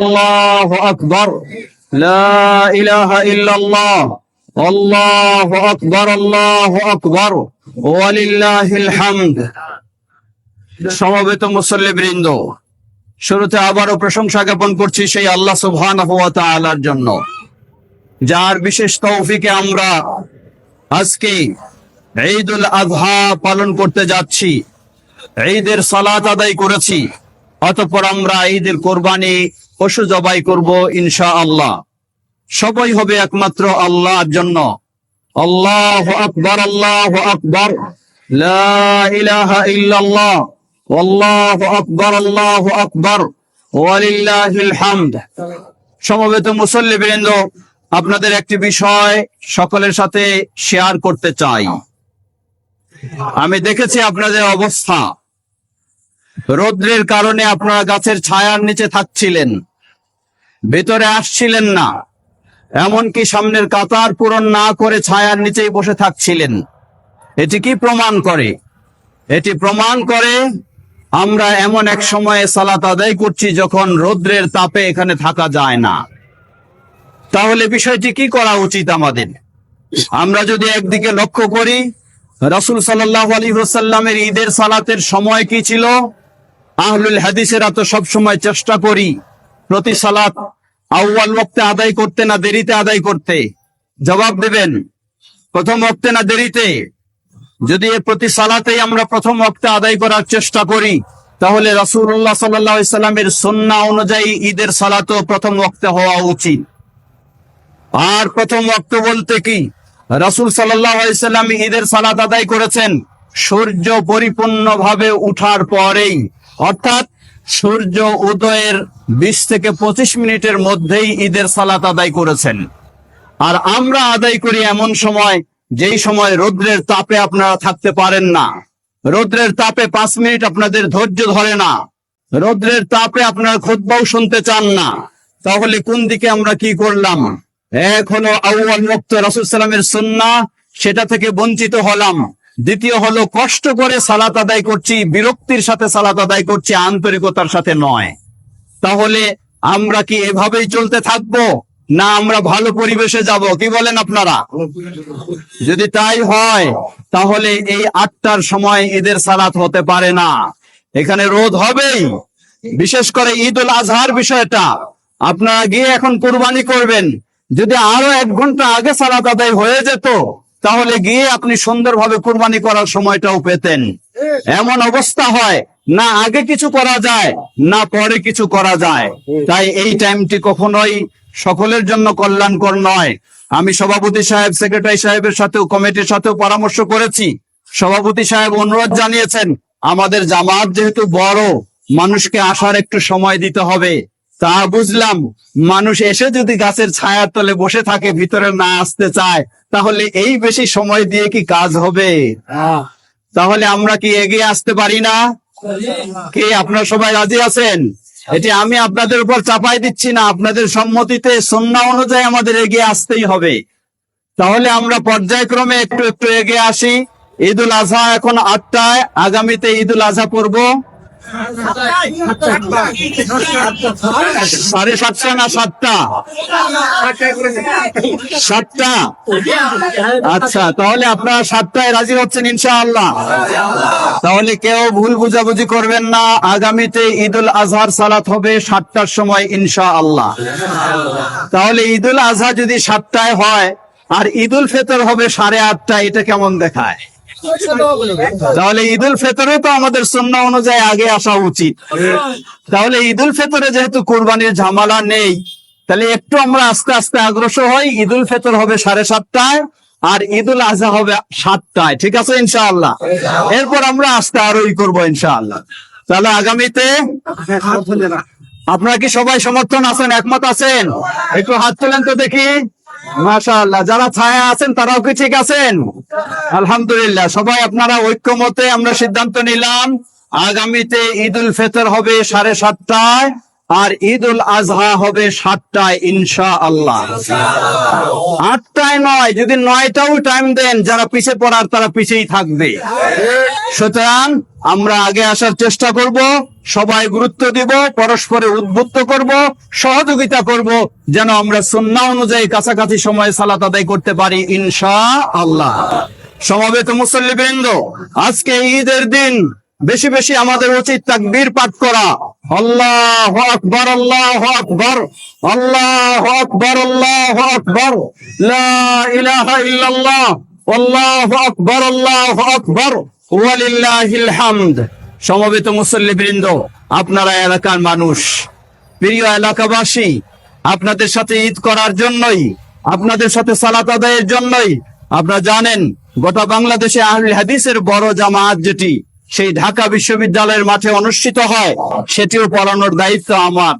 আল্লাহু আকবার। লা ইলাহা ইল্লাল্লাহ। আল্লাহু আকবার আল্লাহু আকবার। ওয়ালিল্লাহিল হামদ। সমবেত মুসল্লিবৃন্দ, শুরুতে আবারও প্রশংসা জ্ঞাপন করছি সেই আল্লাহ সুবহানাহু জন্য, যার বিশেষ তৌফিকে আমরা আজকে ঈদুল আজহা পালন করতে যাচ্ছি, ঈদের সালাত আদায় করেছি, অতঃপর আমরা ঈদের কোরবানি পশু জবাই করব ইনশা আল্লাহ সবাই হবে একমাত্র আল্লাহর জন্য। আল্লাহ আকবর আল্লাহ আকবর। আকবর, আল্লাহু আকবর। সমবেত আপনাদের একটি বিষয় সকলের সাথে শেয়ার করতে চাই। আমি দেখেছি আপনাদের অবস্থা। রৌদ্রের কারণে আপনারা গাছের ছায়ার নিচে থাকছিলেন। ভেতরে আসছিলেন না। এমনকি সামনের কাতার পূরণ না করে ছায়ার নিচেই বসে থাকছিলেন। এটি কি প্রমাণ করে? এটি প্রমাণ করে আমরা এমন এক সময়ে সালাত আদায় করছি যখন রৌদ্রের তাপে এখানে থাকা যায় না। তাহলে বিষয়টি কি করা উচিত আমাদের? আমরা যদি একদিকে লক্ষ্য করি, রাসূল ওয়াসাল্লামের ঈদের সালাতের সময় কি ছিল? আহলুল হাদিসেরা তো সব সময় চেষ্টা করি প্রতি সালাত আউয়াল ওয়াক্তে আদায় করতে না দেরিতে আদায় করতে? জবাব দেবেন, প্রথম ওয়াক্তে না দেরিতে? যদি এ প্রতি সালাতেই আমরা প্রথম ওয়াক্তে আদায় করার চেষ্টা করি, তাহলে আলাইহি সাল্লামের সুন্নাহ অনুযায়ী ঈদের সালাতও প্রথম ওয়াক্তে হওয়া উচিত। আর প্রথম ওয়াক্ত বলতে কি? রাসূল সাল্লাম ঈদের সালাত আদায় করেছেন সূর্য পরিপূর্ণভাবে উঠার পরেই। অর্থাৎ সূর্য উদয়ের বিশ থেকে পঁচিশ মিনিটের মধ্যেই ঈদের সালাত আদায় করেছেন। আর আমরা আদায় করি এমন সময়, যেই সময় রৌদ্রের তাপে আপনারা থাকতে পারেন না। রৌদ্রের তাপে পাঁচ মিনিট আপনাদের ধৈর্য ধরে না। রৌদ্রের তাপে আপনারা খুতবাও শুনতে চান না। তাহলে কোন দিকে আমরা কি করলাম? এখনও আউয়াল মুক্ত রাসূল সাল্লামের সুন্নাহ, সেটা থেকে বঞ্চিত হলাম। দ্বিতীয় হলো, কষ্ট করে সালাত আদায় করছি, বিরক্তির সাথে সালাত আদায় করছি, আন্তরিকতার সাথে নয়। তাহলে আমরা কি এভাবেই চলতে থাকব, না আমরা ভালো পরিবেশে যাব? কি বলেন আপনারা? যদি তাই হয়, তাহলে এই আটটার সময় ঈদের সালাত হতে পারে না। এখানে রোদ হবেই। বিশেষ করে ঈদ উল আজহার বিষয়টা। আপনারা গিয়ে এখন কোরবানি করবেন। যদি আরও এক ঘণ্টা আগে সালাত আদায় হয়ে যেত তাহলে গিয়ে আপনি সুন্দরভাবে কুরবানি করার সময়টাও পেতেন। এমন অবস্থা হয় না আগে কিছু করা যায় না পরে কিছু করা যায়। তাই এই টাইমটি কখনোই সকলের জন্য কল্যাণকর নয়। আমি সভাপতি সাহেব সেক্রেটারি সাহেবের সাথেও কমিটির সাথেও পরামর্শ করেছি। সভাপতি সাহেব অনুরোধ জানিয়েছেন আমাদের জামাত যেহেতু বড় মানুষকে আসার একটু সময় দিতে হবে। তা বুঝলাম মানুষ এসে যদি গাছের ছায়ার তলে বসে থাকে ভিতরে না আসতে চায় তাহলে এই বেশি সময় দিয়ে কি কাজ হবে? তাহলে আমরা কি এগিয়ে আসতে পারি না? কি আপনার সবাই রাজি আছেন? এটি আমি আপনাদের উপর চাপাই দিচ্ছি না। আপনাদের সম্মতিতে সন্না অনুযায়ী আমাদের এগিয়ে আসতেই হবে। তাহলে আমরা পর্যায়ক্রমে একটু একটু এগিয়ে আসি। ঈদ উল আজহা এখন আটটায়। আগামীতে ঈদ উল আজহা পড়ব। সাড়ে সাতটা না সাতটা? সাতটা? আচ্ছা তাহলে আপনারা সাতটায় রাজি হচ্ছেন ইনশাআল্লাহ। তাহলে কেউ ভুল বুঝাবুঝি করবেন না। আগামীতে ঈদুল আজহার সালাত হবে সাতটার সময় ইনশাআল্লাহ। তাহলে ঈদুল আজহা যদি সাতটায় হয়, আর ঈদুল ফেতর হবে সাড়ে আটটায়, এটা কেমন দেখায়? তাহলে ঈদুল ফেতরে তো আমাদের সুন্না অনুযায়ী আগে আসা উচিত। তাহলে ঈদুল ফেতরে যেহেতু কোরবানির ঝামেলা নেই, তাহলে একটু আমরা আস্তে আস্তে অগ্রসর হই, ঈদুল ফেতর হবে সাড়ে সাতটায় আর ঈদুল আজহা হবে সাতটায়, ঠিক আছে ইনশাআল্লাহ? এরপর আমরা আস্তে আরও আরোই করব ইনশাআল্লাহ। তাহলে আগামীতে আপনারা কি সবাই সমর্থন আছেন, একমত আছেন? একটু হাত তোলেন তো দেখি। মাশাআল্লাহ, যারা ছায়া আছেন তারাও কি ঠিক আছেন? আলহামদুলিল্লাহ, সবাই আপনারা ঐক্যমতে আমরা সিদ্ধান্ত নিলাম, আগামীতে ঈদ উল ফেতর হবে সাড়ে সাতটায়। আর ঈদ উল আজহা হবে সাতটায় ইনশা আল্লাহ আটটায় নয়, যদি নয়টাও টাইম দেন, যারা পিছে পড়ার, তারা পিছেই থাকবে। সুতরাং আমরা আগে আসার চেষ্টা করব, সবাই গুরুত্ব দিব পরস্পরের উদ্বুদ্ধ করব, সহযোগিতা করব, যেন আমরা সুন্না অনুযায়ী কাছাকাছি সময়ে সালাত আদায় করতে পারি ইনশা আল্লাহ সমাবেত মুসল্লিবৃন্দ, আজকে ঈদের দিন, বেশি বেশি আমাদের উচিত তাকবীর পাঠ করা। আল্লাহ আকবর, আল্লাহ আল্লাহ সমবেত মুসল্লিবৃন্দ, আপনারা এলাকার মানুষ, প্রিয় এলাকাবাসী, আপনাদের সাথে ঈদ করার জন্যই, আপনাদের সাথে সালাত আদায়ের জন্যই, আপনারা জানেন, গোটা বাংলাদেশে আহলে হাদিসের বড় জামাত যেটি সেই ঢাকা বিশ্ববিদ্যালয়ের মাঠে অনুষ্ঠিত হয়। সেটিও পড়ানোর দায়িত্ব আমার।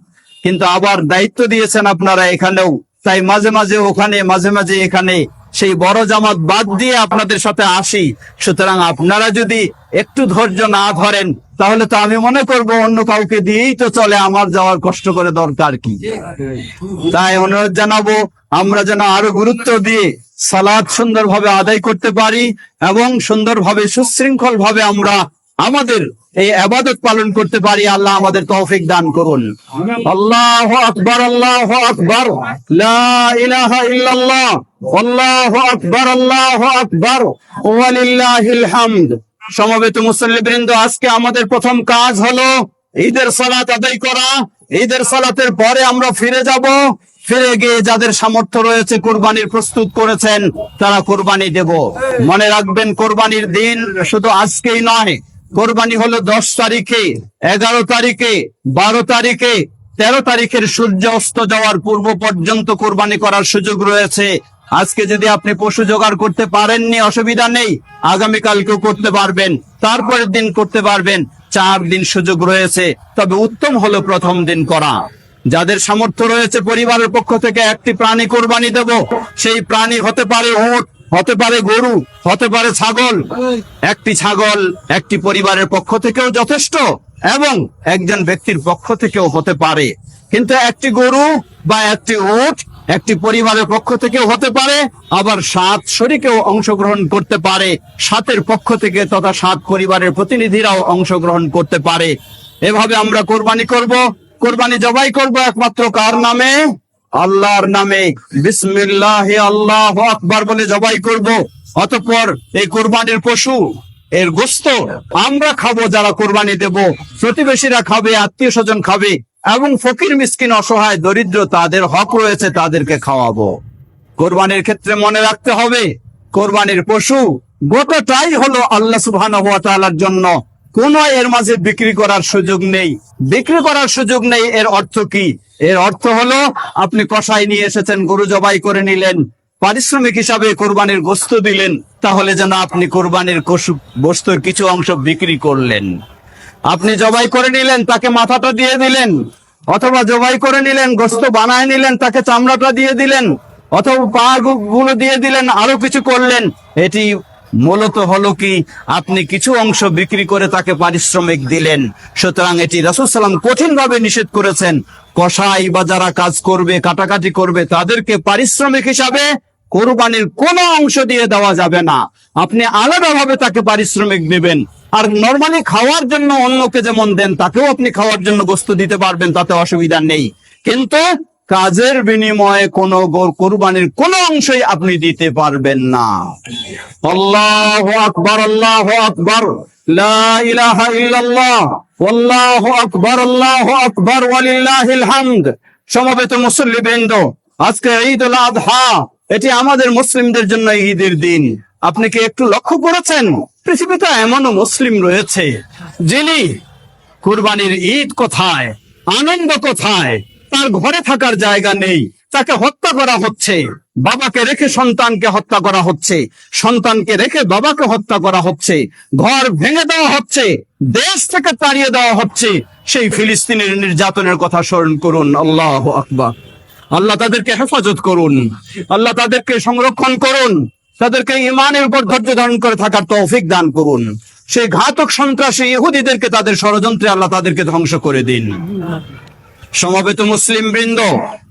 কিন্তু আবার দায়িত্ব দিয়েছেন আপনারা এখানেও। তাই মাঝে মাঝে ওখানে, মাঝে মাঝে এখানে সেই বড় জামাত বাদ দিয়ে আপনাদের সাথে আসি। সুতরাং আপনারা যদি একটু ধৈর্য না ধরেন, তাহলে তো আমি মনে করব অন্য কাউকে দিয়েই তো চলে আমার যাওয়ার কষ্ট করে দরকার কি। তাই অনুরোধ জানাব, আমরা যেন আরও গুরুত্ব দিয়ে সালাদ সুন্দরভাবে আদায় করতে পারি এবং সুন্দরভাবে সুশৃঙ্খল ভাবে আমরা আমাদের এই আবাদত পালন করতে পারি, আল্লাহ আমাদের তৌফিক দান করুন। আল্লাহ আকবর আল্লাহ আকবর। আল্লাহু আকবর আল্লাহু আকবর। ওয়ালিল্লাহিল সমবেত মুসল্লিবৃন্দ, আজকে আমাদের প্রথম কাজ হলো ঈদের সালাত আদায় করা। ঈদের সালাতের পরে আমরা ফিরে যাব। ফিরে গিয়ে যাদের সামর্থ্য রয়েছে কোরবানির প্রস্তুত করেছেন, তারা কোরবানি দেব। মনে রাখবেন, কোরবানির দিন শুধু আজকেই নয় কোরবানি হলো দশ তারিখে, এগারো তারিখে, বারো তারিখে, তেরো তারিখের সূর্য অস্ত যাওয়ার পূর্ব পর্যন্ত কোরবানি করার সুযোগ রয়েছে। আজকে যদি আপনি পশু জোগাড় করতে পারেননি, অসুবিধা নেই, আগামীকালকেও করতে পারবেন, তারপরের দিন করতে পারবেন, চার দিন সুযোগ রয়েছে। তবে উত্তম হলো প্রথম দিন করা। যাদের সামর্থ্য রয়েছে, পরিবারের পক্ষ থেকে একটি প্রাণী কোরবানি দেব। সেই প্রাণী হতে পারে উট হতে পারে গরু হতে পারে ছাগল। একটি ছাগল একটি পরিবারের পক্ষ থেকেও যথেষ্ট এবং একজন ব্যক্তির পক্ষ থেকেও হতে পারে। কিন্তু একটি গরু বা একটি উট একটি পরিবারের পক্ষ থেকেও হতে পারে আবার সাত শরীকেও অংশগ্রহণ করতে পারে। সাতের পক্ষ থেকে তথা সাত পরিবারের প্রতিনিধিরাও অংশগ্রহণ করতে পারে। এভাবে আমরা কোরবানি করব কোরবানি জবাই করব একমাত্র কার নামে? আল্লাহর নামে বিসমিল্লাহ আল্লাহ আকবার বলে জবাই করব। অতঃপর এই কোরবানির পশু, এর গোস্ত আমরা খাব, যারা কোরবানি দেব। প্রতিবেশীরা খাবে আত্মীয় স্বজন খাবে এবং ফকির, মিসকিন, অসহায়, দরিদ্র, তাদের হক রয়েছে, তাদেরকে খাওয়াবো। কোরবানির ক্ষেত্রে মনে রাখতে হবে, কোরবানির পশু গোটাটাই হলো আল্লাহ সুবহানাহু জন্য। কোন এর মাঝে বিক্রি করার সুযোগ নেই। বিক্রি করার সুযোগ নেই এর অর্থ কি? এর অর্থ হলো, আপনি কষাই নিয়ে এসেছেন, গরু জবাই করে নিলেন, পারিশ্রমিক হিসাবে কোরবানির গোস্ত দিলেন, তাহলে যেন আপনি কোরবানির কসু- গোস্তের কিছু অংশ বিক্রি করলেন। আপনি জবাই করে নিলেন, তাকে মাথাটা দিয়ে দিলেন, অথবা জবাই করে নিলেন, গোস্ত বানায় নিলেন, তাকে চামড়াটা দিয়ে দিলেন, অথবা পা গুলো দিয়ে দিলেন, আরও কিছু করলেন, এটি মূলত হলো কি, আপনি কিছু অংশ বিক্রি করে তাকে পারিশ্রমিক দিলেন। সুতরাং এটি রাসুল সাল্লাম কঠিন ভাবে নিষেধ করেছেন। কষাই বা যারা কাজ করবে, কাটাকাটি করবে, তাদেরকে পারিশ্রমিক হিসাবে কোরবানির কোন অংশ দিয়ে দেওয়া যাবে না। আপনি আলাদাভাবে তাকে পারিশ্রমিক দেবেন। আর নর্মালি খাওয়ার জন্য অন্যকে যেমন দেন, তাকেও আপনি খাওয়ার জন্য বস্তু দিতে পারবেন, তাতে অসুবিধা নেই। কিন্তু কাজের বিনিময়ে কোন কোরবানির কোন অংশই আপনি দিতে পারবেন না। আল্লাহ আকবর আল্লাহ আকবর। আল্লাহ আকবর, আল্লাহ সমবেত আজকে ঈদ উল আদহা এটি আমাদের মুসলিমদের জন্য ঈদের দিন। আপনি কি একটু লক্ষ্য করেছেন? পৃথিবীতে এমনও মুসলিম রয়েছে, যিনি কুরবানির ঈদ কোথায়, আনন্দ কোথায় তার ঘরে থাকার জায়গা নেই। তাকে হত্যা করা হচ্ছে। বাবাকে রেখে সন্তানকে হত্যা করা হচ্ছে। সন্তানকে রেখে বাবাকে হত্যা করা হচ্ছে। ঘর ভেঙে দেওয়া হচ্ছে। দেশ থেকে তাড়িয়ে দেওয়া হচ্ছে। সেই ফিলিস্তিনের নির্যাতনের কথা স্মরণ করুন। আল্লাহ আকবার। আল্লাহ তাদেরকে হেফাজত করুন। আল্লাহ তাদেরকে সংরক্ষণ করুন। তাদেরকে ইমানের উপর ধৈর্য ধারণ করে থাকার তৌফিক দান করুন। সেই ঘাতক সন্ত্রাসী ইহুদিদেরকে তাদের ষড়যন্ত্রে আল্লাহ তাদেরকে ধ্বংস করে দিন। সমবেত মুসলিম বৃন্দ,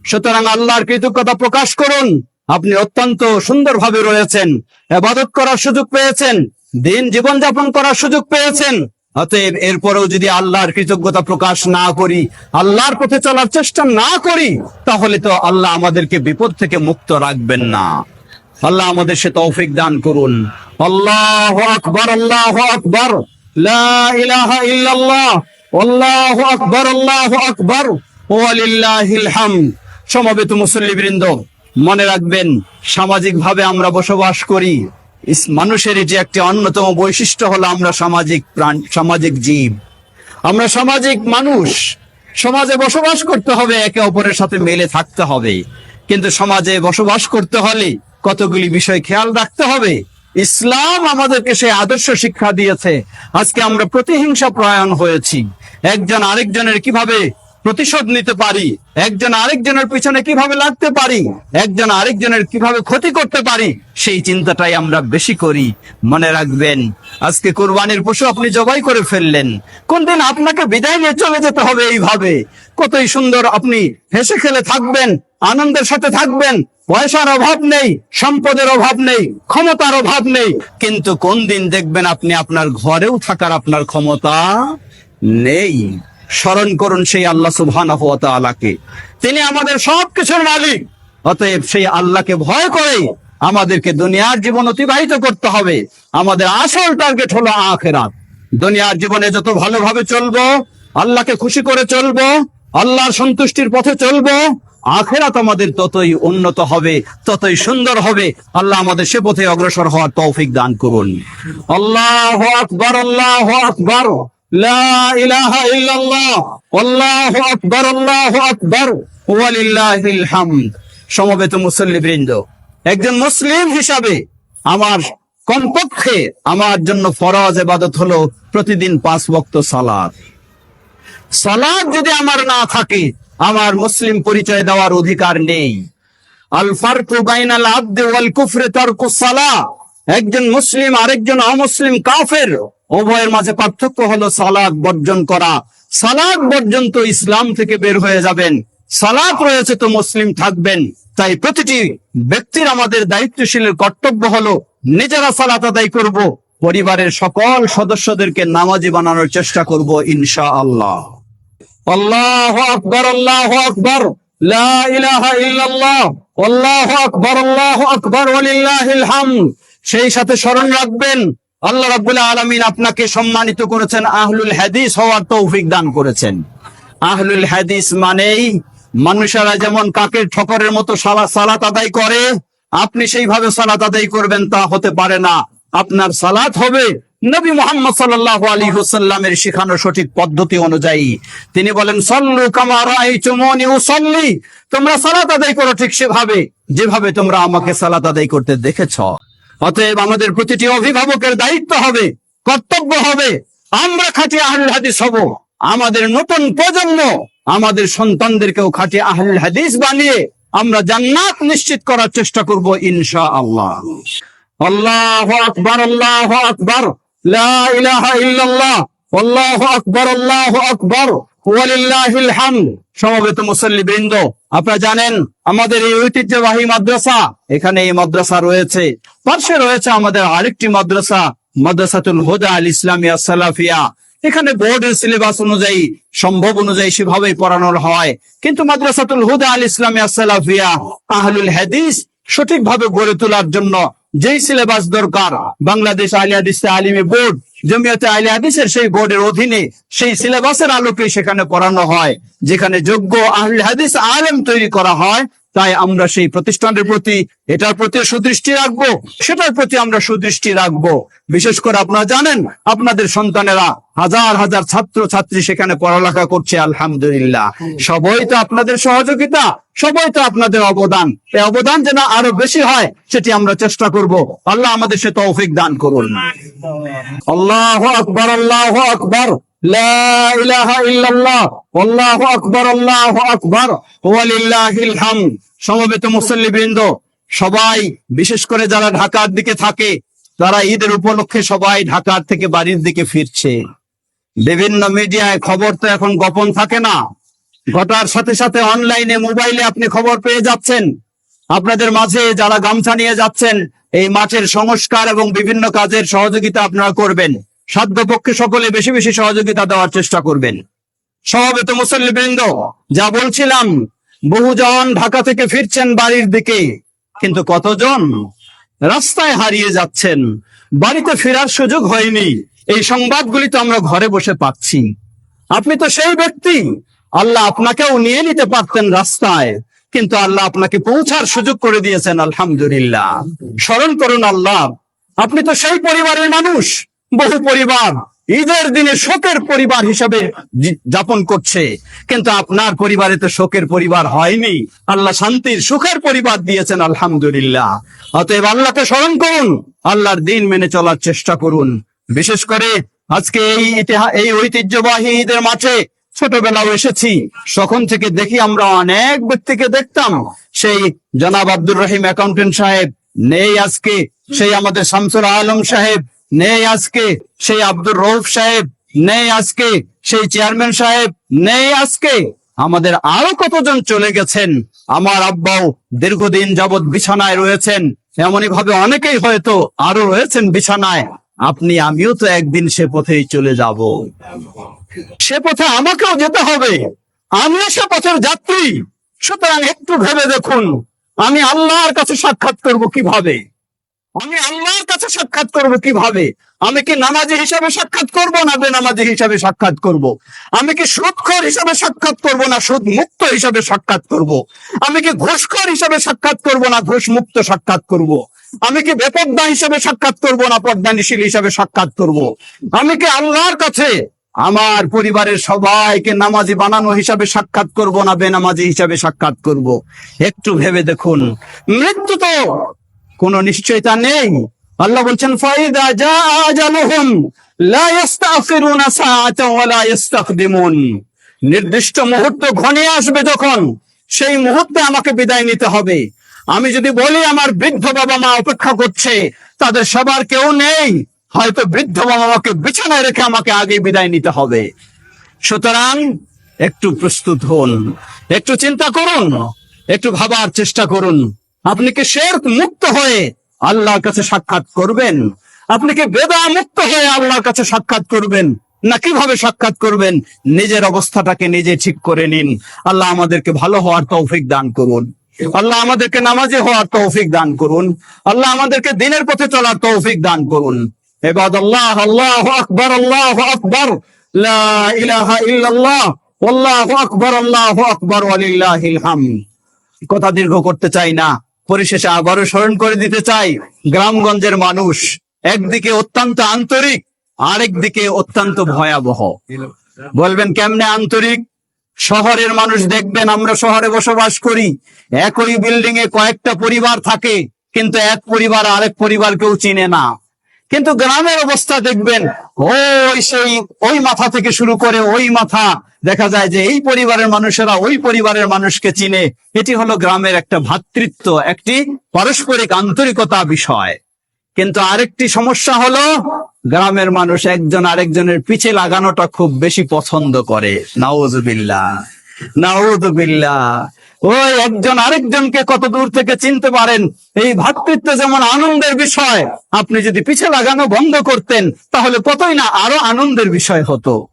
সুতরাং আল্লাহর কৃতজ্ঞতা প্রকাশ করুন। আপনি অত্যন্ত সুন্দরভাবে রয়েছেন এবাদত করার সুযোগ পেয়েছেন, দিন জীবনযাপন করার সুযোগ পেয়েছেন। অতএব এরপরেও যদি আল্লাহর কৃতজ্ঞতা প্রকাশ না করি, আল্লাহর পথে চলার চেষ্টা না করি, তাহলে তো আল্লাহ আমাদেরকে বিপদ থেকে মুক্ত রাখবেন না। আল্লাহ আমাদের সে তৌফিক দান করুন। আল্লাহ আকবর আল্লাহ আকবর। লা ইলাহা ইল্লাল্লাহ। আল্লাহু আকবর আল্লাহু আকবর। ওয়ালিল্লাহিল হামদ সমবেত মুসল্লিবৃন্দ, মনে রাখবেন সামাজিক ভাবে আমরা বসবাস করি। মানুষের এটি একটি অন্যতম বৈশিষ্ট্য হলো আমরা সামাজিক প্রাণ, সামাজিক জীব। আমরা সামাজিক মানুষ। সমাজে বসবাস করতে হবে, একে অপরের সাথে মেলে থাকতে হবে। কিন্তু সমাজে বসবাস করতে হলে কতগুলি বিষয় খেয়াল রাখতে হবে? ইসলাম আমাদেরকে সেই আদর্শ শিক্ষা দিয়েছে। আজকে আমরা প্রতিহিংসা প্রয়াণ হয়েছি। একজন আরেকজনের কীভাবে প্রতিশোধ নিতে পারি। একজন আরেকজনের পিছনে কীভাবে লাগতে পারি? একজন আরেকজনের কীভাবে ক্ষতি করতে পারি? সেই চিন্তাটাই আমরা বেশি করি। মনে রাখবেন, আজকে কোরবানির পশু আপনি জবাই করে ফেললেন। কোন দিন আপনাকে বিদায় নিয়ে চলে যেতে হবে এইভাবে। কতই সুন্দর আপনি হেসে খেলে থাকবেন, আনন্দের সাথে থাকবেন। পয়সার অভাব নেই, সম্পদের অভাব নেই, ক্ষমতার অভাব নেই। কিন্তু কোন দিন দেখবেন আপনি আপনার ঘরেও থাকার আপনার ক্ষমতা নেই। স্মরণ করুন সেই আল্লাহ সুবহানাহু ওয়া তাআলাকে। তিনি আমাদের সবকিছুর মালিক। অতএব সেই আল্লাহকে ভয় করে আমাদেরকে দুনিয়ার জীবন অতিবাহিত করতে হবে। আমাদের আসল টার্গেট হলো আখেরাত। দুনিয়ার জীবনে যত ভালোভাবে চলবো, আল্লাহকে খুশি করে চলবো, আল্লাহর সন্তুষ্টির পথে চলবো, আখেরাত আমাদের ততই উন্নত হবে, ততই সুন্দর হবে। আল্লাহ আমাদের সে পথে অগ্রসর হওয়ার তৌফিক দান করুন। আল্লাহ আকবর আল্লাহ আকবর। আকবার ওয়ালিল্লাহিল হামদ। সমবেত মুসল্লিবৃন্দ একজন মুসলিম হিসাবে আমার কমপক্ষে আমার জন্য ফরজ ইবাদত হলো প্রতিদিন পাঁচ ওয়াক্ত সালাত। সালাদ যদি আমার না থাকে, আমার মুসলিম পরিচয় দেওয়ার অধিকার নেই। একজন মুসলিম, আরেকজন অমুসলিম কাফের উভয়ের মাঝে পার্থক্য হলো সালাদ বর্জন করা। সালাদ বর্জন তো ইসলাম থেকে বের হয়ে যাবেন। সালাদ রয়েছে তো মুসলিম থাকবেন। তাই প্রতিটি ব্যক্তির আমাদের দায়িত্বশীলের কর্তব্য হলো নিজেরা সালাত আদায় করব। পরিবারের সকল সদস্যদেরকে নামাজি বানানোর চেষ্টা করব ইনশা আল্লাহ আল্লাহ আকবর আল্লাহ আকবর। লা ইলাহা ইল্লাল্লাহ। আল্লাহু আল্লাহু ওয়ালিল্লাহিল হামদ। সেই সাথে স্মরণ রাখবেন আল্লাহ রাব্বুল আলামিন আপনাকে সম্মানিত করেছেন, আহলুল হাদিস হওয়ার তৌফিক দান করেছেন। আহলুল হাদিস মানেই মানুষেরা যেমন কাকের ঠকরের মতো সালা, সালাত আদায় করে, আপনি সেইভাবে সালাত আদায় করবেন, তা হতে পারে না। আপনার সালাত হবে নবী মোহাম্মদ সাল্লাল্লাহু আলাইহি ওয়াসাল্লামের শেখানো সঠিক পদ্ধতি অনুযায়ী। তিনি বলেন, সল্লু কামা রাআইতুমুনি উসাল্লি। তোমরা সালাত আদায় করো ঠিক সেভাবে, যেভাবে তোমরা আমাকে সালাত আদায় করতে দেখেছ। অতএব আমাদের প্রতিটি অভিভাবকের দায়িত্ব হবে, কর্তব্য হবে, আমরা খাঁটি আহলুল হাদিস হব। আমাদের নতুন প্রজন্ম আমাদের সন্তানদেরকেও খাটি আহলুল হাদিস বানিয়ে আমরা জান্নাত নিশ্চিত করার চেষ্টা করব ইনশা আল্লাহ আল্লাহ আকবর আল্লাহ আকবর। লা ইলাহা ইল্লাল্লাহ। আল্লাহু আকবর আল্লাহু আকবর। ওয়ালিল্লাহিল হামদ। সমবেত আপনারা জানেন, আমাদের এই ঐতিহ্যবাহী মাদ্রাসা, এখানে এই মাদ্রাসা রয়েছে। পাশে রয়েছে আমাদের আরেকটি মাদ্রাসা, মাদ্রাসাতুল হুদা আল ইসলামিয়া সালাফিয়া। এখানে বোর্ডের সিলেবাস অনুযায়ী, সম্ভব অনুযায়ী সেভাবেই পড়ানোর হয়। কিন্তু মাদ্রাসাতুল হুদা আল ইসলামিয়া সালাফিয়া, আহলুল হাদিস, সঠিকভাবে গড়ে তোলার জন্য যেই সিলেবাস দরকার, বাংলাদেশ আলী হাদিস আলিমী বোর্ড, জমিয়তে আলী হাদিসের সেই বোর্ডের অধীনে সেই সিলেবাসের আলোকে সেখানে পড়ানো হয়, যেখানে যোগ্য আহলে হাদিস আলেম তৈরি করা হয়। তাই আমরা সেই প্রতিষ্ঠানের প্রতি এটার প্রতি সুদৃষ্টি রাখব, সেটার প্রতি আমরা সুদৃষ্টি রাখব। বিশেষ করে আপনারা জানেন, আপনাদের সন্তানেরা হাজার হাজার ছাত্র ছাত্রী সেখানে পড়ালেখা করছে, আলহামদুলিল্লাহ। সবই তো আপনাদের সহযোগিতা সবাই তো আপনাদের অবদান এই অবদান যেন আরো বেশি হয় সেটি আমরা চেষ্টা করব আল্লাহ আমাদের সে তৌফিক দান করুন আল্লাহ আকবর আল্লাহ আকবর لا إله إلا الله والله أكبر الله أكبر ولله الحمد সমবেত মুসল্লিবৃন্দ সবাই বিশেষ করে যারা ঢাকার দিকে থাকে তারা ঈদের উপলক্ষে সবাই ঢাকার থেকে বাড়ির দিকে ফিরছে বিভিন্ন মিডিয়ায় খবর তো এখন গোপন থাকে না ঘটার সাথে সাথে অনলাইনে মোবাইলে আপনি খবর পেয়ে যাচ্ছেন। আপনাদের মাঝে যারা গামছা নিয়ে যাচ্ছেন, এই মাঠের সংস্কার এবং বিভিন্ন কাজের সহযোগিতা আপনারা করবেন। সাধ্য পক্ষে সকলে বেশি বেশি সহযোগিতা দেওয়ার চেষ্টা করবেন। সমাবেত মুসল্লিবৃন্দ, যা বলছিলাম, বহুজন ঢাকা থেকে ফিরছেন বাড়ির দিকে, কিন্তু কতজন রাস্তায় হারিয়ে যাচ্ছেন? বাড়িতে ফেরার সুযোগ হয়নি। এই সংবাদগুলি তো আমরা ঘরে বসে পাচ্ছি। আপনি তো সেই ব্যক্তি আল্লাহ আপনাকেও নিয়ে নিতে পারতেন রাস্তায়, কিন্তু আল্লাহ আপনাকে পৌঁছার সুযোগ করে দিয়েছেন, আলহামদুলিল্লাহ। স্মরণ করুন আল্লাহ, আপনি তো সেই পরিবারের মানুষ, বহু পরিবার, ঈদের দিনে শোকের পরিবার হিসাবে যাপন করছে, কিন্তু আপনার পরিবারে তো শোকের পরিবার হয়নি। আল্লাহ শান্তির, সুখের পরিবার দিয়েছেন, আলহামদুলিল্লাহ। অতএব আল্লাহকে স্মরণ করুন, আল্লাহর দিন মেনে চলার চেষ্টা করুন। বিশেষ করে আজকে এই ইতিহাস এই ঐতিহ্যবাহী ঈদের মাঠে ছোটবেলাও এসেছি। তখন থেকে দেখি আমরা অনেক ব্যক্তিকে দেখতাম। সেই জনাব আব্দুর রহিম অ্যাকাউন্টেন্ট সাহেব, নেই আজকে। সেই আমাদের শামসুল আলম সাহেব, নেই আজকে। সেই আব্দুর রৌফ সাহেব, নেই আজকে। সেই চেয়ারম্যান সাহেব, নেই আজকে। আমাদের আরও কতজন চলে গেছেন। আমার আব্বাও দীর্ঘদিন যাবৎ বিছানায় রয়েছেন। এমনই ভাবে অনেকেই হয়তো আরও রয়েছেন বিছানায়। আপনি, আমিও তো একদিন সে পথেই চলে যাব। সে পথে আমাকেও যেতে হবে। আমিও সে পথের যাত্রী। সুতরাং একটু ভেবে দেখুন, আমি আল্লাহর কাছে সাক্ষাৎ করব কীভাবে? আমি আল্লাহর কাছে সাক্ষাৎ করব কীভাবে? আমি কি নামাজি হিসাবে সাক্ষাৎ করব না বেনামাজি হিসাবে সাক্ষাৎ করব? আমি কি সুদখোর হিসাবে সাক্ষাৎ করব না সুদ মুক্ত হিসাবে সাক্ষাৎ করব? আমি কি ঘুষখোর হিসাবে সাক্ষাৎ করব না ঘুষ মুক্ত সাক্ষাৎ করব? আমি কি বেপর্দা হিসাবে সাক্ষাৎ করব না পর্দানিশীল হিসাবে সাক্ষাৎ করব? আমি কি আল্লাহর কাছে আমার পরিবারের সবাইকে নামাজি বানানো হিসাবে সাক্ষাৎ করব না বেনামাজি হিসাবে সাক্ষাৎ করব? একটু ভেবে দেখুন। মৃত্যু তো কোন নিশ্চয়তা নেই। আল্লাহ বলছেন নির্দিষ্ট মুহূর্ত ঘনিয়ে আসবে যখন, সেই মুহূর্তে আমাকে বিদায় নিতে হবে। আমি যদি বলি আমার বৃদ্ধ বাবা মা অপেক্ষা করছে, তাদের সবার কেউ নেই। হয়তো বৃদ্ধ বাবা মাকে বিছানায় রেখে আমাকে আগে বিদায় নিতে হবে। সুতরাং একটু প্রস্তুত হন, একটু চিন্তা করুন, একটু ভাবার চেষ্টা করুন। আপনি কি শের মুক্ত হয়ে আল্লাহর কাছে সাক্ষাৎ করবেন? আপনি কি বেদা মুক্ত হয়ে আল্লাহর কাছে সাক্ষাৎ করবেন? না কীভাবে সাক্ষাৎ করবেন? নিজের অবস্থাটাকে নিজে ঠিক করে নিন। আল্লাহ আমাদেরকে ভালো হওয়ার তৌফিক দান করুন। আল্লাহ আমাদেরকে নামাজে হওয়ার তৌফিক দান করুন। আল্লাহ আমাদেরকে দিনের পথে চলার তৌফিক দান করুন। এবাদ আল্লাহ আল্লাহ আকবর আল্লাহ আকবর। কথা দীর্ঘ করতে চাই না, পরিশেষে আবারও স্মরণ করে দিতে চাই, গ্রামগঞ্জের মানুষ একদিকে অত্যন্ত আন্তরিক আরেক দিকে অত্যন্ত ভয়াবহ। বলবেন, কেমনে আন্তরিক? শহরের মানুষ দেখবেন, আমরা শহরে বসবাস করি। একই বিল্ডিং এ কয়েকটা পরিবার থাকে, কিন্তু এক পরিবার আরেক পরিবার কেউ চিনে না। কিন্তু গ্রামের অবস্থা দেখবেন, ওই সেই, ওই মাথা থেকে শুরু করে ওই মাথা। দেখা যায় যে এই পরিবারের মানুষেরা ওই পরিবারের মানুষকে চিনে। এটি হলো গ্রামের একটা ভ্রাতৃত্ব একটি পারস্পরিক আন্তরিকতা বিষয়। কিন্তু আরেকটি সমস্যা হলো, গ্রামের মানুষ একজন আরেকজনের পিছে লাগানোটা খুব বেশি পছন্দ করে। নাউজুবিল্লাহ নাউজুবিল্লাহ। ওই একজন আরেকজনকে কত দূর থেকে চিনতে পারেন? এই ভাতৃত্ব যেমন আনন্দের বিষয়, আপনি যদি পিছে লাগানো বন্ধ করতেন, তাহলে কতই না আরও আনন্দের বিষয় হতো।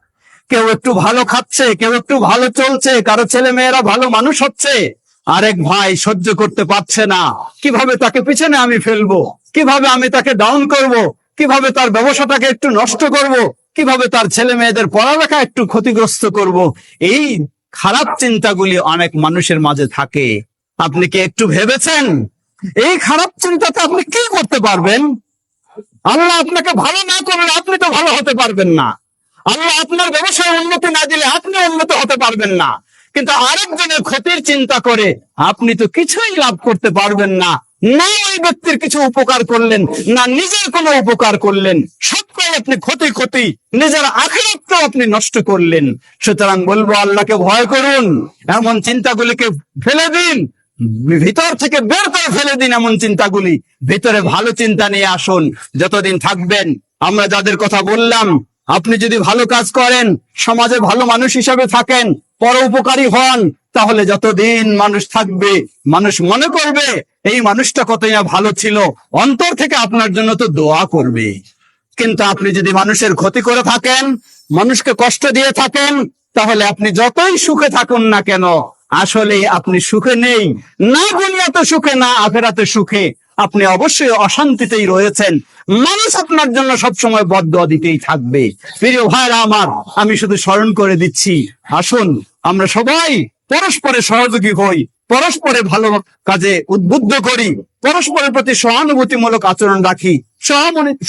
কেউ একটু ভালো খাচ্ছে, কেউ একটু ভালো চলছে, কারও ছেলে মেয়েরা ভালো মানুষ হচ্ছে। আরেক ভাই সহ্য করতে পারছে না। কীভাবে তাকে পিছনে আমি ফেলব? কীভাবে আমি তাকে ডাউন করব? কীভাবে তার ব্যবসাটাকে একটু নষ্ট করব? কীভাবে তার ছেলে মেয়েদের পড়ালেখা একটু ক্ষতিগ্রস্ত করব? এই খারাপ চিন্তাগুলি অনেক মানুষের মাঝে থাকে। আপনি কি একটু ভেবেছেন? এই খারাপ চিন্তাতে আপনি কি করতে পারবেন? আল্লাহ আপনাকে ভালো না করলে আপনি তো ভালো হতে পারবেন না। আল্লাহ আপনার ব্যবসায় উন্নতি না দিলে আপনি উন্নত হতে পারবেন না। কিন্তু আরেকজনের ক্ষতির চিন্তা করে আপনি তো কিছুই লাভ করতে পারবেন না। না ওই ব্যক্তির কিছু উপকার করলেন, না নিজের কোনো উপকার করলেন। আপনি ক্ষতি ক্ষতি, নিজের আপনি নষ্ট করলেন। সুতরাং বলব, আল্লাহকে ভয় করুন, এমন চিন্তাগুলিকে ফেলে দিন, ভিতর থেকে বের করে ফেলে দিন এমন চিন্তাগুলি। ভিতরে ভালো চিন্তা নিয়ে আসুন, যতদিন থাকবেন, আমরা যাদের কথা বললাম আপনি যদি ভালো কাজ করেন, সমাজে ভালো মানুষ হিসাবে থাকেন পর উপকারী হন, তাহলে যতদিন মানুষ থাকবে, মানুষ মনে করবে, এই মানুষটা কতই ভালো ছিল, অন্তর থেকে আপনার জন্য তো দোয়া করবে। কিন্তু আপনি যদি মানুষের ক্ষতি করে থাকেন, মানুষকে কষ্ট দিয়ে থাকেন, তাহলে আপনি যতই সুখে থাকুন না কেন আসলে আপনি সুখে নেই। না দুনিয়াতে সুখে, না আখেরাতে সুখে। আপনি অবশ্যই অশান্তিতেই রয়েছেন। মানুষ আপনার জন্য সবসময় বদ্ধ দিতেই থাকবে। প্রিয় ভাইরা আমার, আমি শুধু স্মরণ করে দিচ্ছি, আসুন, আমরা সবাই পরস্পরের সহযোগী হই, পরস্পরে ভালো কাজে উদ্বুদ্ধ করি, পরস্পরের প্রতি সহানুভূতিমূলক আচরণ রাখি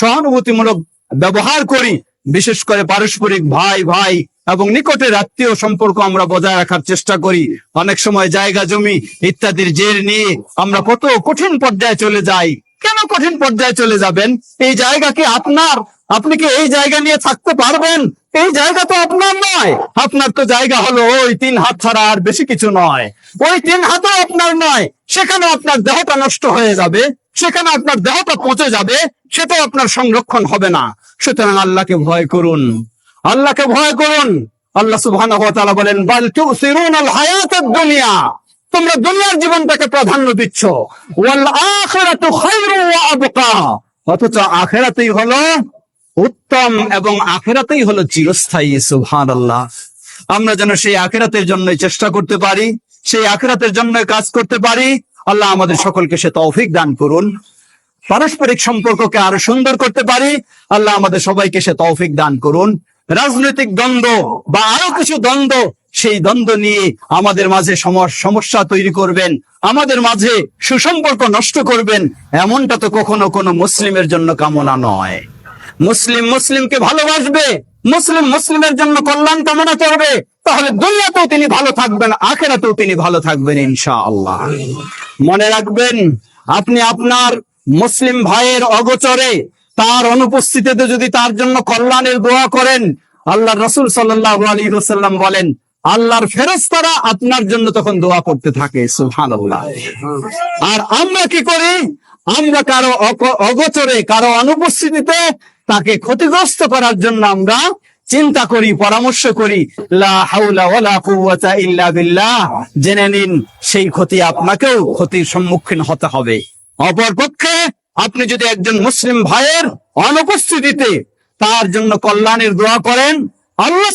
সহানুভূতিমূলক ব্যবহার করি, বিশেষ করে পারস্পরিক ভাই ভাই এবং নিকটের আত্মীয় সম্পর্ক আমরা বজায় রাখার চেষ্টা করি। অনেক সময় জায়গা, জমি ইত্যাদির জের নিয়ে আমরা কত কঠিন পর্যায়ে চলে যাই। কেন কঠিন পর্যায়ে চলে যাবেন? এই জায়গা কি আপনার, আপনি কি এই জায়গা নিয়ে থাকতে পারবেন? এই জায়গা তো আপনার নয়। আপনার তো জায়গা হলো ওই তিন হাত ছাড়া আর বেশি কিছু নয়। ওই তিন হাতও আপনার নয়। সেখানে আপনার দেহটা নষ্ট হয়ে যাবে, সেখানে আপনার দেহটা পচে যাবে সেটা আপনার সংরক্ষণ হবে না। সুতরাং আল্লাহকে ভয় করুন। আল্লাহকে ভয় করুন। আল্লাহ সুবহানাহু বলেন দুনিয়া তোমরা দুনিয়ার জীবনটাকে প্রাধান্য দিচ্ছ। অথচ আখেরাতেই হলো উত্তম এবং আখেরাতেই হলো চিরস্থায়ী সুবহান আল্লাহ আমরা যেন সেই আখেরাতের জন্য চেষ্টা করতে পারি, সেই আখেরাতের জন্য কাজ করতে পারি। আল্লাহ আমাদের সকলকে সে তৌফিক দান করুন। পারস্পরিক সম্পর্ককে আরও সুন্দর করতে পারি। আল্লাহ আমাদের সবাইকে সে তৌফিক দান করুন। রাজনৈতিক দ্বন্দ্ব বা আরও কিছু দ্বন্দ্ব, সেই দ্বন্দ্ব নিয়ে আমাদের মাঝে সম- সমস্যা তৈরি করবেন, আমাদের মাঝে সুসম্পর্ক নষ্ট করবেন, এমনটা তো কখনো কোনো মুসলিমের জন্য কামনা নয়। মুসলিম মুসলিমকে ভালোবাসবে, মুসলিম মুসলিমের জন্য কল্যাণ কামনা করবে, তাহলে দুনিয়াতেও তিনি ভালো থাকবেন, আখেরাতেও তিনি ভালো থাকবেন ইনশাআল্লাহ। মনে রাখবেন, আপনি আপনার মুসলিম ভাইয়ের অগোচরে তার অনুপস্থিতিতে যদি তার জন্য কল্যাণের দোয়া করেন আল্লাহ রসুল সাল্লাহ আলী সাল্লাম বলেন, আল্লাহর ফেরস্তারা আপনার জন্য তখন দোয়া করতে থাকে আর আমরা কি করি? আমরা কারও অগোচরে, কারও অনুপস্থিতিতে তাকে ক্ষতিগ্রস্ত করার জন্য আমরা চিন্তা করি, পরামর্শ করি জেনে নিন, সেই ক্ষতি আপনাকেও ক্ষতির সম্মুখীন হতে হবে। অপরপক্ষে আপনি যদি একজন মুসলিম ভাইয়ের অনুপস্থিতিতে তার জন্য কল্যাণের দোয়া করেন, আল্লাহ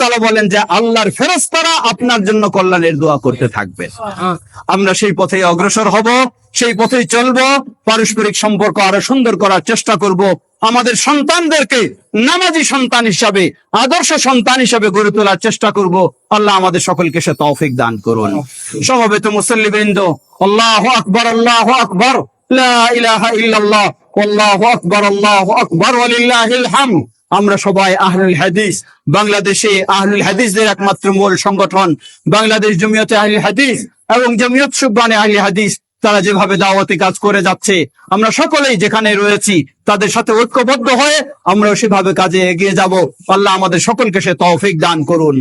তাআলা বলেন যে আল্লাহর ফেরেশতারা আপনার জন্য কল্যাণের দোয়া করতে থাকবে। আমরা সেই পথে অগ্রসর হব, সেই পথেই চলবো, পারস্পরিক সম্পর্ক আরও সুন্দর করার চেষ্টা করব। আমাদের সন্তানদেরকে নামাজি সন্তান হিসাবে, আদর্শ সন্তান হিসাবে গড়ে তোলার চেষ্টা করব। আল্লাহ আমাদের সকলকে সে তৌফিক দান করুন। সমবেত মুসল্লিবৃন্দ, আল্লাহ আকবর আল্লাহ আকবর। আল্লাহু আল্লাহু আমরা সবাই আহলুল হাদিস, বাংলাদেশে আহলুল হাদিসদের একমাত্র মূল সংগঠন। বাংলাদেশ জমিয়তে আহলুল হাদিস এবং জমিয়ত সুবানে আহলি হাদিস, তারা যেভাবে দাওয়াতি কাজ করে যাচ্ছে, আমরা সকলেই যেখানে রয়েছি, তাদের সাথে ঐক্যবদ্ধ হয়ে আমরা সেভাবে কাজে এগিয়ে যাব। আল্লাহ আমাদের সকলকে সে তৌফিক দান করুন।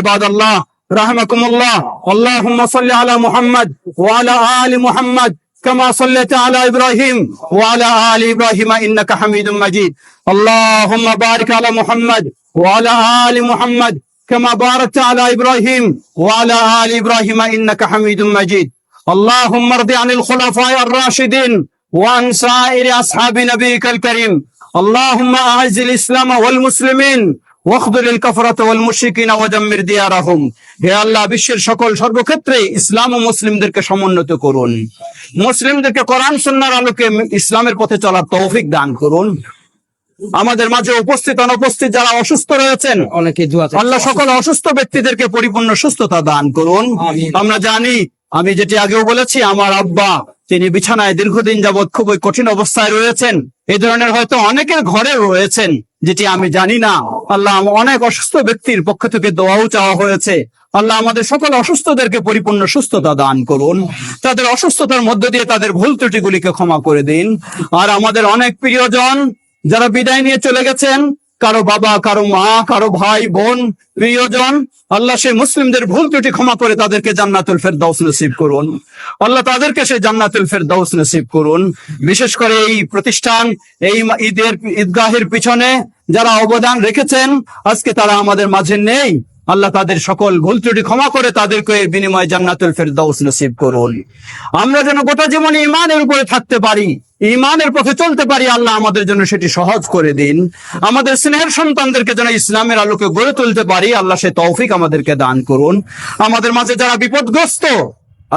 ইবাদাল্লাহ, রাহমাকুমুল্লাহ, আল্লাহুম্মা সাল্লি আলা মুহাম্মদ ওয়া আলা আলি মুহাম্মদ। كما صليت على إبراهيم وعلى آل إبراهيم إنك حميد مجيد. اللهم بارك على محمد وعلى آل محمد كما باركت على إبراهيم وعلى آل إبراهيم إنك حميد مجيد. اللهم ارض عن الخلفاء الراشدين وعن سائر أصحاب نبيك الكريم. اللهم أعز الإسلام والمسلمين ওয়াকদুলিল কাফরাত ওয়াল মুশরিকিন ওয়া জাম্মির বিশ্বের সকল সর্বক্ষেত্রে ইসলাম ও মুসলিমদেরকে সমুন্নত করুন। মুসলিমদেরকে কোরআন সুন্নাহর আলোকে ইসলামের পথে চলার তৌফিক দান করুন। আমাদের মাঝে উপস্থিত অনুপস্থিত যারা অসুস্থ রয়েছেন অনেকে আল্লাহ সকল অসুস্থ ব্যক্তিদেরকে পরিপূর্ণ সুস্থতা দান করুন। আমরা জানি আমি যেটি আগেও বলেছি আমার আব্বা তিনি বিছানায় দীর্ঘদিন যাবৎ খুবই কঠিন অবস্থায় রয়েছেন। এই ধরনের হয়তো অনেকের ঘরে রয়েছেন। যেটি আমি জানি না। আল্লাহ অনেক অসুস্থ ব্যক্তির পক্ষ থেকে দোয়াও চাওয়া হয়েছে। আল্লাহ আমাদের সকল অসুস্থদেরকে পরিপূর্ণ সুস্থতা দান করুন। তাদের অসুস্থতার মধ্য দিয়ে তাদের ভুল ত্রুটিগুলিকে ক্ষমা করে দিন। আর আমাদের অনেক প্রিয়জন যারা বিদায় নিয়ে চলে গেছেন কারও বাবা, কারও মা, কারও ভাই, বোন, প্রিয়জন, আল্লাহ সেই মুসলিমদের ভুল ত্রুটি ক্ষমা করে তাদেরকে জান্নাতুল ফেরদাউস নসিব করুন। আল্লাহ তাদেরকে সেই জান্নাতুল ফেরদাউস নসিব করুন। বিশেষ করে এই প্রতিষ্ঠান, এই ঈদের ঈদগাহের পিছনে যারা অবদান রেখেছেন, আজকে তারা আমাদের মাঝে নেই। আল্লাহ তাদের সকল ভুল ত্রুটি ক্ষমা করে তাদেরকে এর বিনিময়ে জান্নাতুল ফেরদাউস নসিব করুন। আমরা যেন গোটা জীবন ইমানের উপরে থাকতে পারি। ইমানের পথে চলতে পারি, আল্লাহ আমাদের জন্য সেটি সহজ করে দিন। আমাদের স্নেহের সন্তানদেরকে যেন ইসলামের আলোকে গড়ে তুলতে পারি, আল্লাহ সে তৌফিক আমাদেরকে দান করুন। আমাদের মাঝে যারা বিপদগ্রস্ত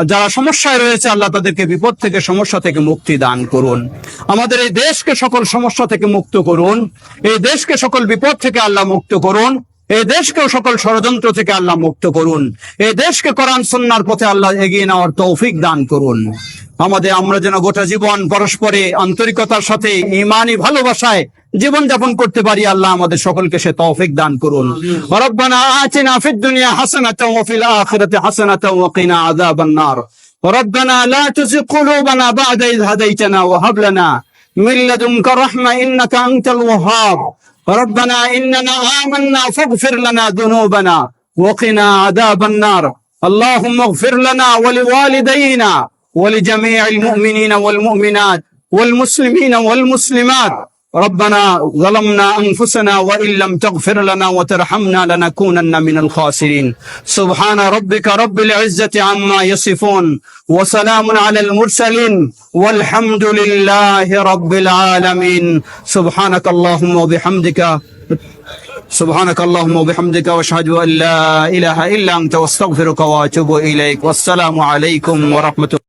যারা সমস্যায় রয়েছে, আল্লাহ তাদেরকে বিপদ থেকে, সমস্যা থেকে মুক্তি দান করুন। আমাদের এই দেশকে সকল সমস্যা থেকে মুক্ত করুন। এই দেশকে সকল বিপদ থেকে আল্লাহ মুক্ত করুন। এই দেশকেও সকল ষড়যন্ত্র থেকে আল্লাহ মুক্ত করুন। এই দেশকে কোরআন সন্ন্যার পথে আল্লাহ এগিয়ে নেওয়ার তৌফিক দান করুন। আমাদের আমরা যেন গোটা জীবন পরস্পরে আন্তরিকতার সাথে ইমানি ভালোবাসায় জীবন যাপন করতে পারি, আল্লাহ আমাদের সকলকে সে তৌফিক দান করুন। রব্বানা আতিনা ফিদ দুনিয়া হাসানাতাও ওয়া ফিল আখিরাতি হাসানাতাও ওয়া কিনা আযাবান নার রব্বানা লা তুযিগ কুলুবানা বা'দা ইয হাদাইতানা ওয়া হাব লানা মিন লাদুনকা রাহমা ইন্নাকা আনতাল ওয়াহ্হাব ربنا إننا آمنا فاغفر لنا ذنوبنا وقنا عذاب النار. اللهم اغفر لنا ولوالدينا ولجميع المؤمنين والمؤمنات والمسلمين والمسلمات. ربنا ظلمنا أنفسنا وإن لم تغفر لنا وترحمنا لنكونن من الخاسرين. سبحان ربك رب العزة عما يصفون وسلام على المرسلين والحمد لله رب العالمين. سبحانك اللهم وبحمدك. سبحانك اللهم وبحمدك واشهد أن لا إله إلا أنت واستغفرك وأتوب إليك. والسلام عليكم ورحمة الله.